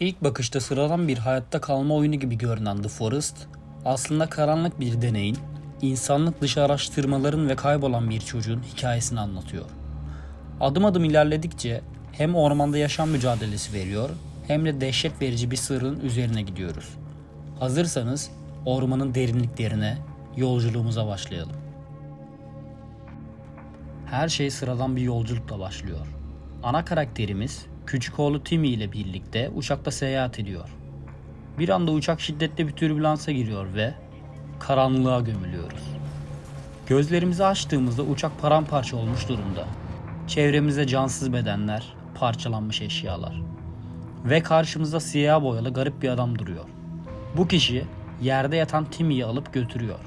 İlk bakışta sıradan bir hayatta kalma oyunu gibi görünen The Forest, aslında karanlık bir deneyin, insanlık dışı araştırmaların ve kaybolan bir çocuğun hikayesini anlatıyor. Adım adım ilerledikçe hem ormanda yaşam mücadelesi veriyor hem de dehşet verici bir sırrın üzerine gidiyoruz. Hazırsanız ormanın derinliklerine yolculuğumuza başlayalım. Her şey sıradan bir yolculukla başlıyor. Ana karakterimiz küçük oğlu Timmy ile birlikte uçakta seyahat ediyor. Bir anda uçak şiddetli bir türbülansa giriyor ve karanlığa gömülüyoruz. Gözlerimizi açtığımızda uçak paramparça olmuş durumda. Çevremizde cansız bedenler, parçalanmış eşyalar. Ve karşımızda siyah boyalı garip bir adam duruyor. Bu kişi yerde yatan Timmy'yi alıp götürüyor.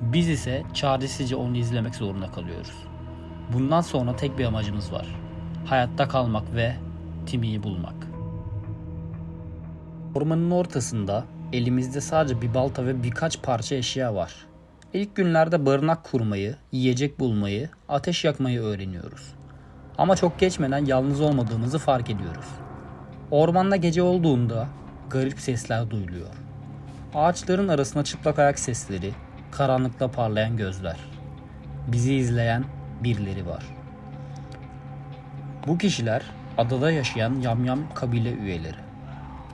Biz ise çaresizce onu izlemek zorunda kalıyoruz. Bundan sonra tek bir amacımız var. Hayatta kalmak ve Timmy'yi bulmak. Ormanın ortasında elimizde sadece bir balta ve birkaç parça eşya var. İlk günlerde barınak kurmayı, yiyecek bulmayı, ateş yakmayı öğreniyoruz. Ama çok geçmeden yalnız olmadığımızı fark ediyoruz. Ormanda gece olduğunda garip sesler duyuluyor. Ağaçların arasında çıplak ayak sesleri, karanlıkta parlayan gözler. Bizi izleyen birileri var. Bu kişiler adada yaşayan yamyam kabile üyeleri.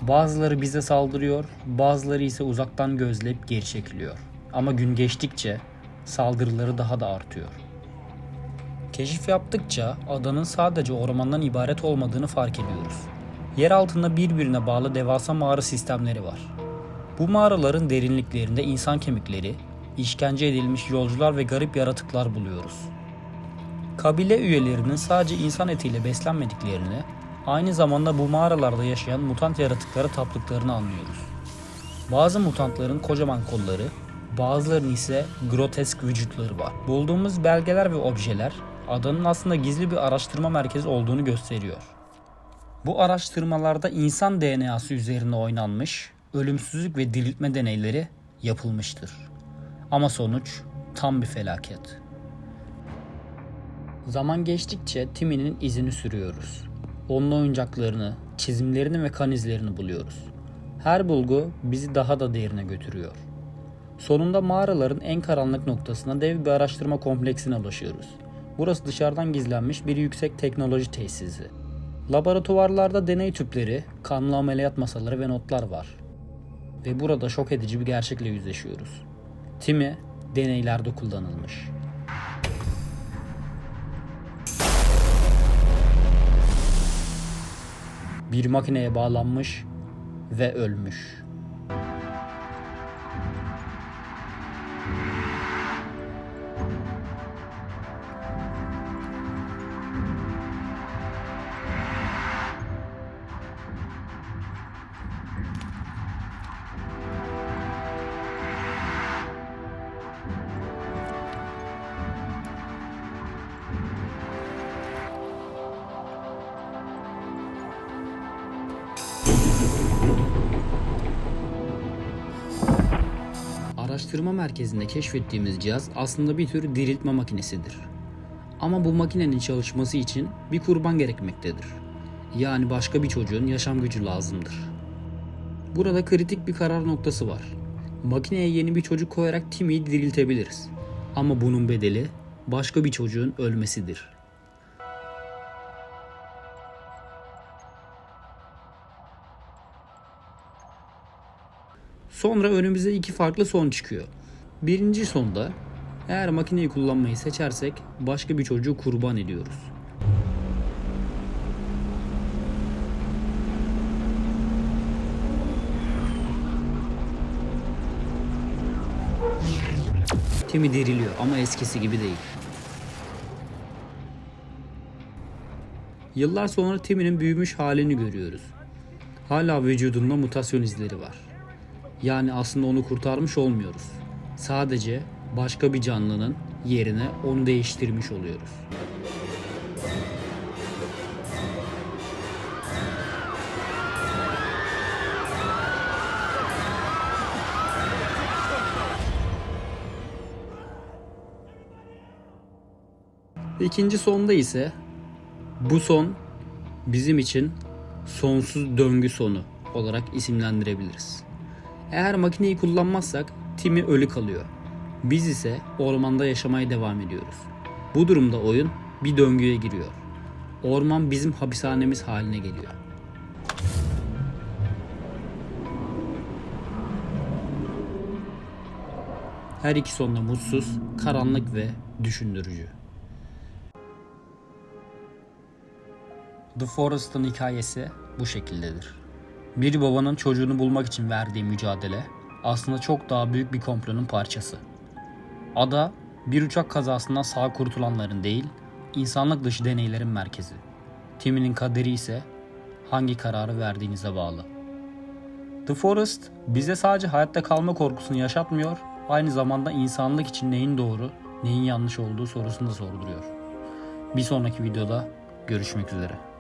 Bazıları bize saldırıyor, bazıları ise uzaktan gözleyip geri çekiliyor. Ama gün geçtikçe saldırıları daha da artıyor. Keşif yaptıkça adanın sadece ormandan ibaret olmadığını fark ediyoruz. Yer altında birbirine bağlı devasa mağara sistemleri var. Bu mağaraların derinliklerinde insan kemikleri, işkence edilmiş yolcular ve garip yaratıklar buluyoruz. Kabile üyelerinin sadece insan etiyle beslenmediklerini, aynı zamanda bu mağaralarda yaşayan mutant yaratıklara taptıklarını anlıyoruz. Bazı mutantların kocaman kolları, bazılarının ise grotesk vücutları var. Bulduğumuz belgeler ve objeler adanın aslında gizli bir araştırma merkezi olduğunu gösteriyor. Bu araştırmalarda insan DNA'sı üzerine oynanmış, ölümsüzlük ve diriltme deneyleri yapılmıştır. Ama sonuç tam bir felaket. Zaman geçtikçe Timmy'nin izini sürüyoruz. Onun oyuncaklarını, çizimlerini ve kan izlerini buluyoruz. Her bulgu bizi daha da derine götürüyor. Sonunda mağaraların en karanlık noktasına dev bir araştırma kompleksine ulaşıyoruz. Burası dışarıdan gizlenmiş bir yüksek teknoloji tesisi. Laboratuvarlarda deney tüpleri, kanlı ameliyat masaları ve notlar var. Ve burada şok edici bir gerçekle yüzleşiyoruz. Timmy deneylerde kullanılmış. Bir makineye bağlanmış ve ölmüş. Araştırma merkezinde keşfettiğimiz cihaz aslında bir tür diriltme makinesidir. Ama bu makinenin çalışması için bir kurban gerekmektedir. Yani başka bir çocuğun yaşam gücü lazımdır. Burada kritik bir karar noktası var. Makineye yeni bir çocuk koyarak Timmy'yi diriltebiliriz. Ama bunun bedeli başka bir çocuğun ölmesidir. Sonra önümüze iki farklı son çıkıyor. Birinci sonda eğer makineyi kullanmayı seçersek başka bir çocuğu kurban ediyoruz. Timmy diriliyor ama eskisi gibi değil. Yıllar sonra Timmy'nin büyümüş halini görüyoruz. Hala vücudunda mutasyon izleri var. Yani aslında onu kurtarmış olmuyoruz. Sadece başka bir canlının yerine onu değiştirmiş oluyoruz. İkinci sonda ise bu son bizim için sonsuz döngü sonu olarak isimlendirebiliriz. Eğer makineyi kullanmazsak Timmy ölü kalıyor. Biz ise ormanda yaşamaya devam ediyoruz. Bu durumda oyun bir döngüye giriyor. Orman bizim hapishanemiz haline geliyor. Her iki sonda mutsuz, karanlık ve düşündürücü. The Forest'ın hikayesi bu şekildedir. Bir babanın çocuğunu bulmak için verdiği mücadele aslında çok daha büyük bir komplonun parçası. Ada bir uçak kazasından sağ kurtulanların değil, insanlık dışı deneylerin merkezi. Timmy'nin kaderi ise hangi kararı verdiğinize bağlı. The Forest bize sadece hayatta kalma korkusunu yaşatmıyor, aynı zamanda insanlık için neyin doğru, neyin yanlış olduğu sorusunu da sorduruyor. Bir sonraki videoda görüşmek üzere.